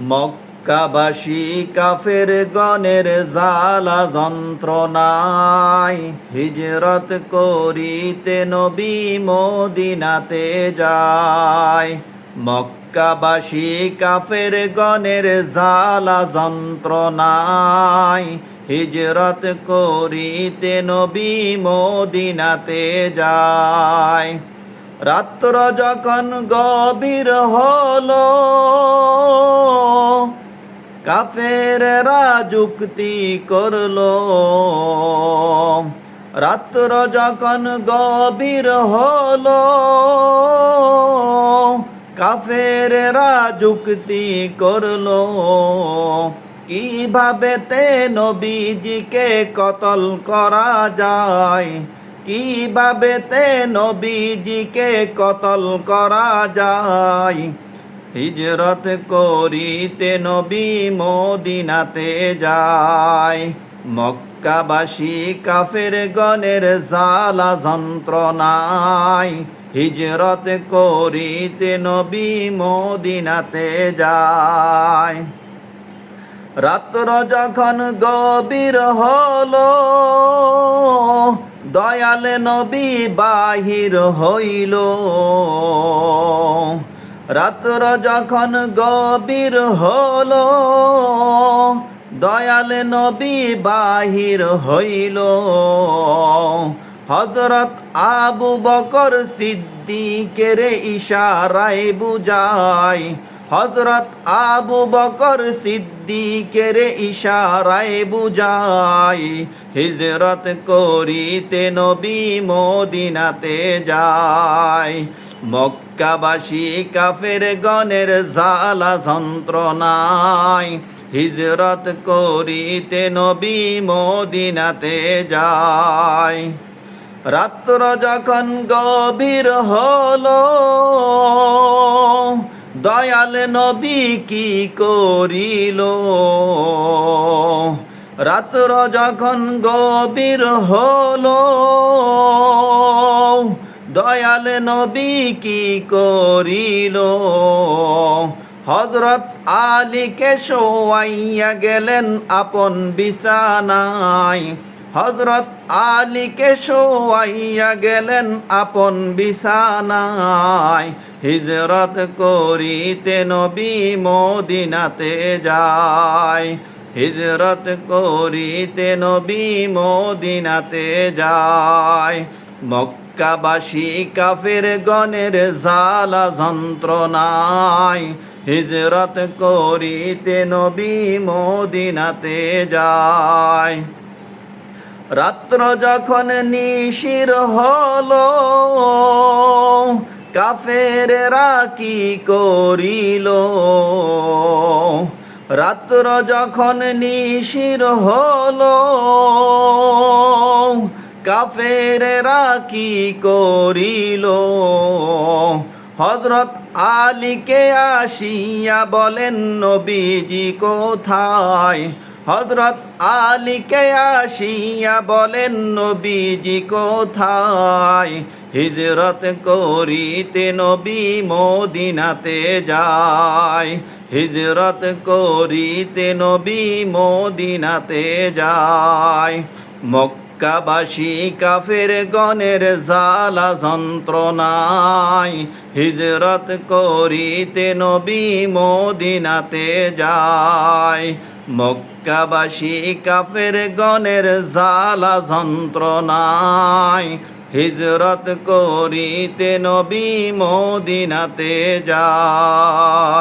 মক্কাবাসী কাফের গণের জালা যন্ত্রণায় হিজরত করিতে নবী মদিনাতে যায়। মক্কাবাসী কাফের গণের জালা যন্ত্রণায় হিজরত করিতে নবী মদিনাতে যায়। রাত্র যখন গভীর হলো কাফেরেরা যুক্তি করল। রাত্র যখন গভীর হলো কাফেরেরা যুক্তি করল। কীভাবে তে নবীজিকে কতল করা যায়? কীভাবে তে নবীজিকে কতল করা যায়? হিজরত করিতে নবী মদিনাতে যায়। মক্কাবাসী কাফের গণের জালা যন্ত্রণায় হিজরত করিতে নবী মদিনাতে যায়। রাত্র যখন গভীর হলো দয়াল নবী বাহির হইল। রাত্র যখন গভীর হল, দয়াল নবী বাহির হইল। হজরত আবু বকর সিদ্দিকের ইশারায় বুঝায় হজরত আবু বকর সিদ্দিকের ইশারায় বুঝাই, হিজরত করিতে নবী মদিনাতে যায়। মক্কাবাসী কাফের গণের জালা যন্ত্রণায়, হিজরত করিতে নবী মদিনাতে যায়। রাত্র যখন গভীর হলো দয়াল নবী কি করিল? রাত্র যখন গভীর হলো, দয়াল নবী কি করিল? হজরত আলীকে শোয়াইয়া গেলেন আপন বিছানায়। হজরত আলীকে শোয়াইয়া গেলেন আপন বিছানায়। হিজরত করিতে নবী মদিনাতে যায়। হিজরত করিতে নবী মদিনাতে যায়। মক্কাবাসী কাফের গণের জালা যন্ত্রণায়। হিজরত করিতে নবী মদিনাতে যায়। রাত্র যখন নিশির হলো, কাফেরেরা কি করিল? রাত্র যখন নিশির হলো, কাফেরেরা কি করিল? হজরত আলীকে আসিয়া বলেন, নবীজি কোথায়? হজরত আলীকে আসিয়া বলেন, নবীজি কোথায়? হিজরত করিতে নবী মদিনাতে যায়। হিজরত করিতে নবী মদিনাতে যায়। মক্কাবাসী কাফের গণের জালা যন্ত্রণায় হিজরত করিতে নবী মদিনাতে যায়। মক্কাবাসী কাফের গণের জালা যন্ত্রণায় হিজরত করিতে নবী মদিনাতে যায়।